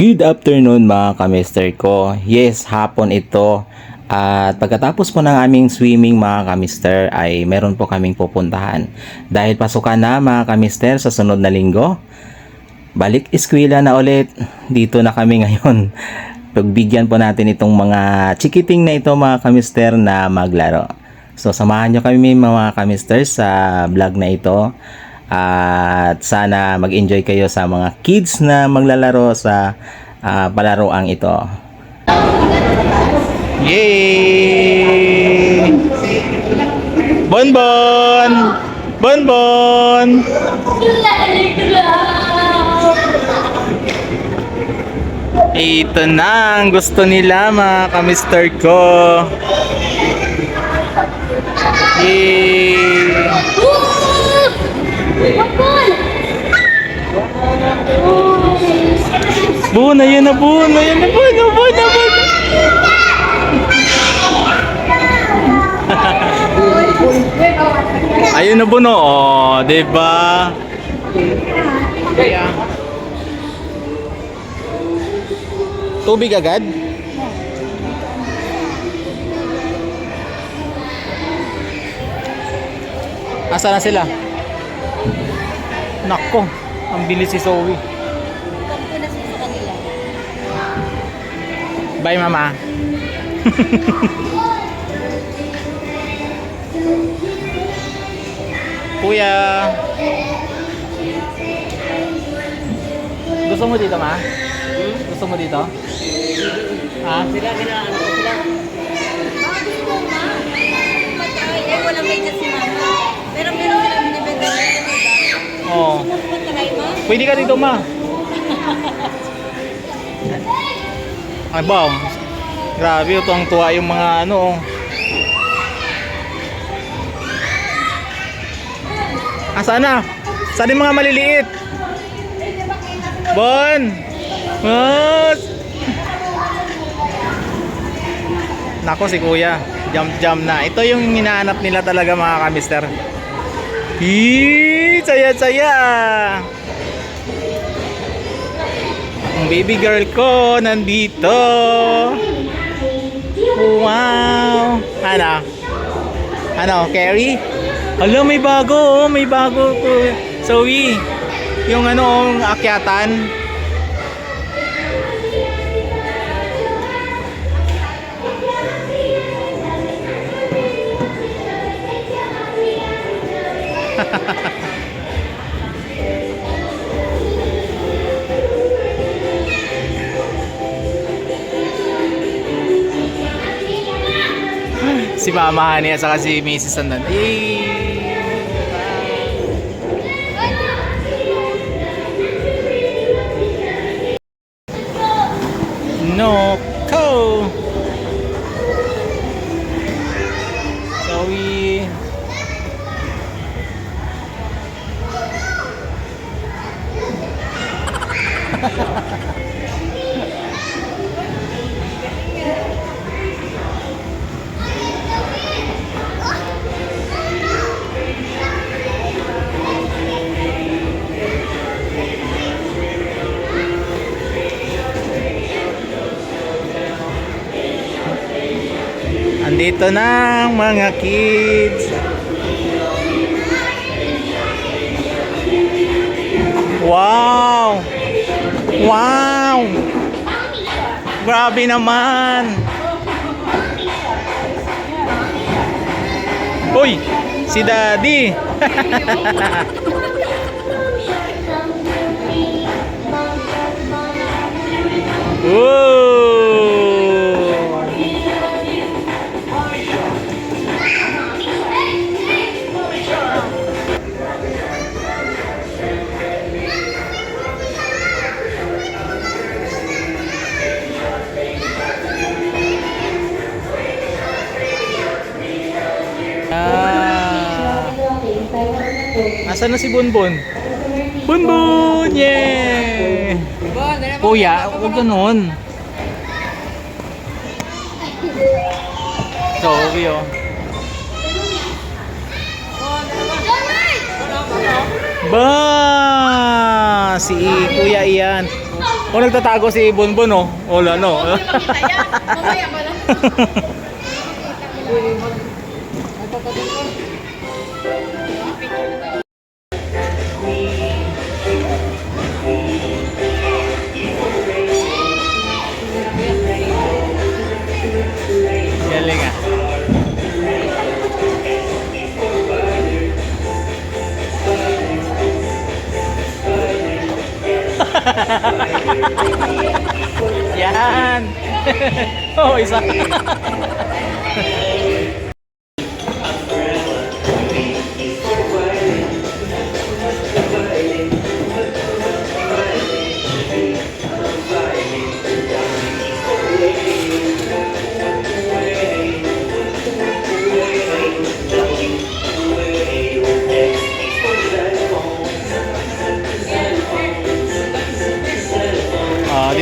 Good afternoon mga kamister ko. Yes, hapon ito. At pagkatapos po ng aming swimming mga kamister ay meron po kaming pupuntahan. Dahil pasukan na mga kamister sa sunod na linggo. Balik eskwela na ulit. Dito na kami ngayon. Pagbigyan po natin itong mga chikiting na ito mga kamister na maglaro. So samahan nyo kami mga kamister sa vlog na ito. At sana mag-enjoy kayo sa mga kids na maglalaro sa ah, palaroang ito. Yay! Bonbon! Bonbon! Ito na ang gusto nila mga kamister ko. Yay! Buna, yun na buna, yun na buna, buna, buna. Ayun na buno, oh, 'di ba? Tubig agad? Asa na sila? Nako, ang bilis si Zoe. Bye, mama. Kuya. Gusto mo dito, ma? Gusto mo dito? Ha? Sila, kinaano ko sila. Eh, wala may dyan si mama. Pero meron sila binibenta na yun. Oo. Punta kayo, ma? Pwede ka dito, ma. Ay, ba? Grabe, ito ang tuwa yung mga ano. oh. Asa na? Saan mga maliliit? Bon! Mas! Nako si kuya. Jump jump na. Ito yung hinahanap nila talaga mga kamister. Hii! Saya saya! Ang baby girl ko nandito. Wow! Ano? Ano, Carrie? Hala, may bago, oh, may bago ko. Zoe, yung ano, ang akyatan. Si Mama Honey at saka si Mrs. Sandan. Yay! No, ko. Andito na ang mga kids. Wow! Wow! Grabe naman! Uy! Si Daddy! Whoa! Nasaan na si Bonbon? Bonbon! Yeah! Kuya, huwag ganun. So, okay oh. Ba! Si Kuya iyan. O nagtatago si Bonbon, oh. Wala, no. Mamaya ba Yan. oh, isa.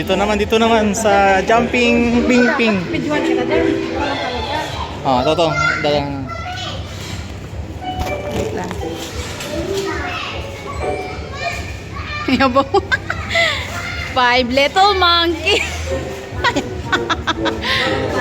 Dito naman, dito naman sa jumping ping ping. Ah, to to. Dalang Wait lang. Yabo. Five little monkey.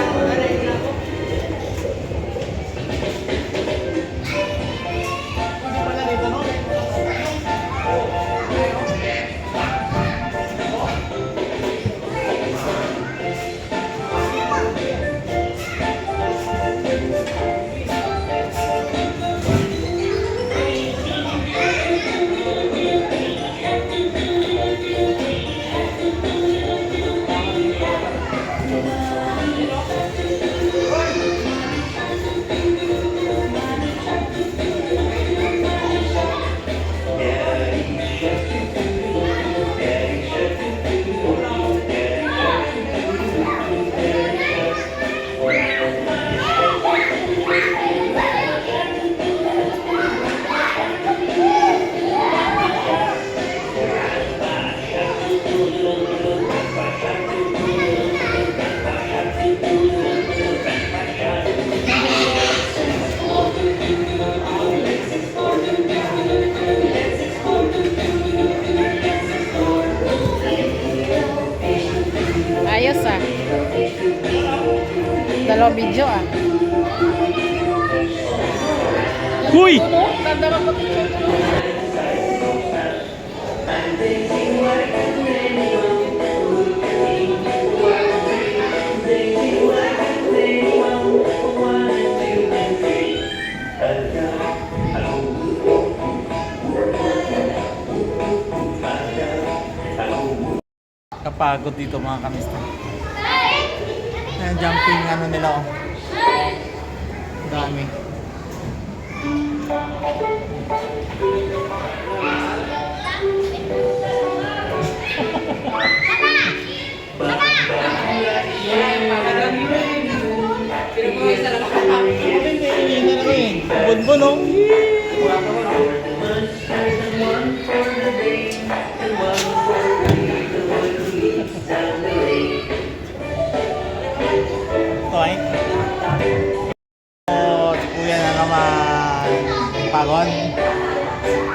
video ah. Uy! Kapagod dito mga kamista. Ayan, jumping ano nila oh. Dami. Bonbon oh.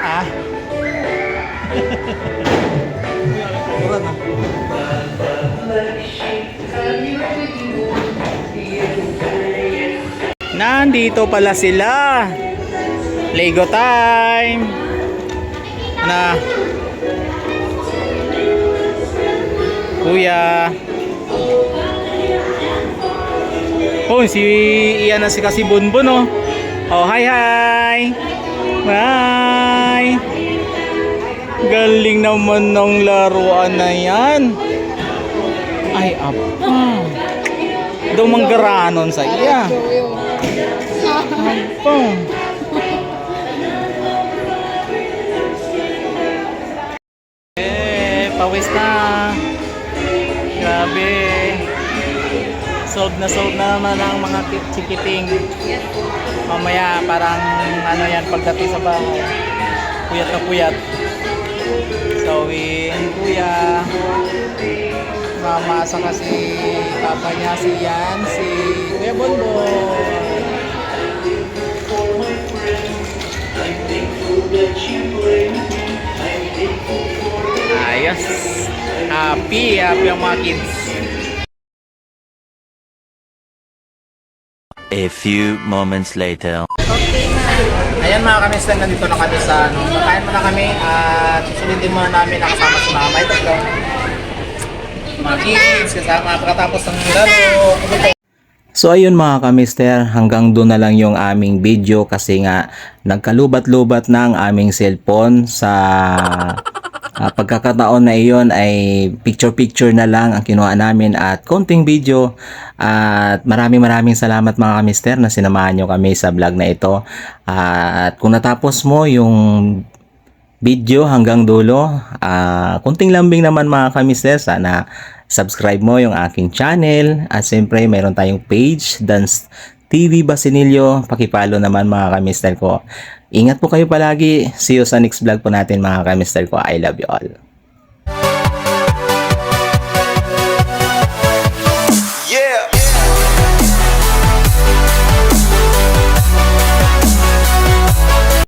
Ah. Nandito pala sila. Lego time. Na. Kuya. Oh, si Iyan na si kasi Bunbun oh. Oh, hi hi. Bye. Galing naman ng laruan na yan. Ay, apa. Daw sa iya. Apa. Eh, pawis na. Grabe. Sold na sold na naman ang mga ki- chikiting. Mamaya parang ano yan pagdating sa bahay. Puyat na puyat. So, kuya. Mama sa kasi papa niya si Yan, si Kuya Bonbon. Ayos. happy, happy ang mga kids. A few moments later. Ayan mga kamister, nandito na kami sa ano, kakain muna kami at susulitin muna namin na kasama si mama. Ito ko. Mga kids, kasama pagkatapos ng laro. So ayun mga kamister, hanggang doon na lang yung aming video kasi nga nagkalubat-lubat na ang aming cellphone sa ah, pagkakataon na iyon ay picture-picture na lang ang kinuha namin at konting video at maraming maraming salamat mga kamister na sinamahan nyo kami sa vlog na ito at kung natapos mo yung video hanggang dulo. Ah, kunting lambing naman mga kamister. Sana subscribe mo yung aking channel. At siyempre, mayroon tayong page, Dance TV Basinilyo. Pakipalo naman mga kamister ko. Ingat po kayo palagi. See you sa next vlog po natin mga kamister ko. I love you all.